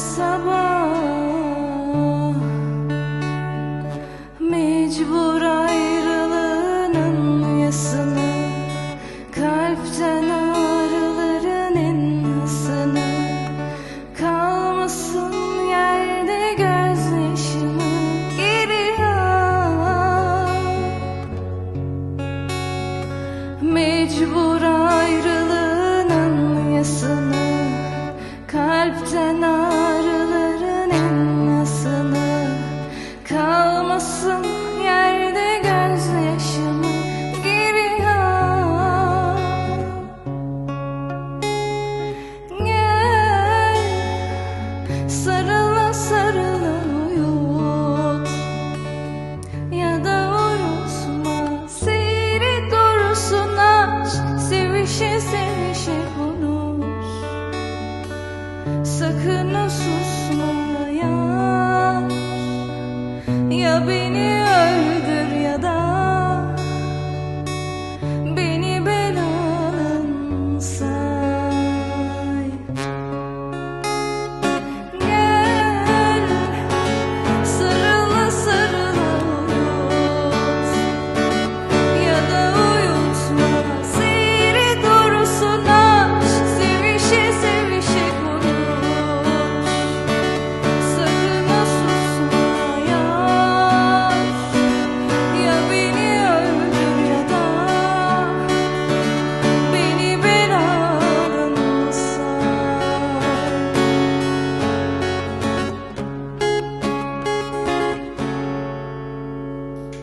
sabah Mecbur ayrılığının yasını Kalpten ağrıların inasını Kalmasın yerde gözyaşım gibi ya Mecbur Kalsın yerde gözyaşımı geri al. Gel sarıla sarıla uyut. Ya da unutma seyri doğrusun aç Sevişe sevişe konuş Sakın sus beni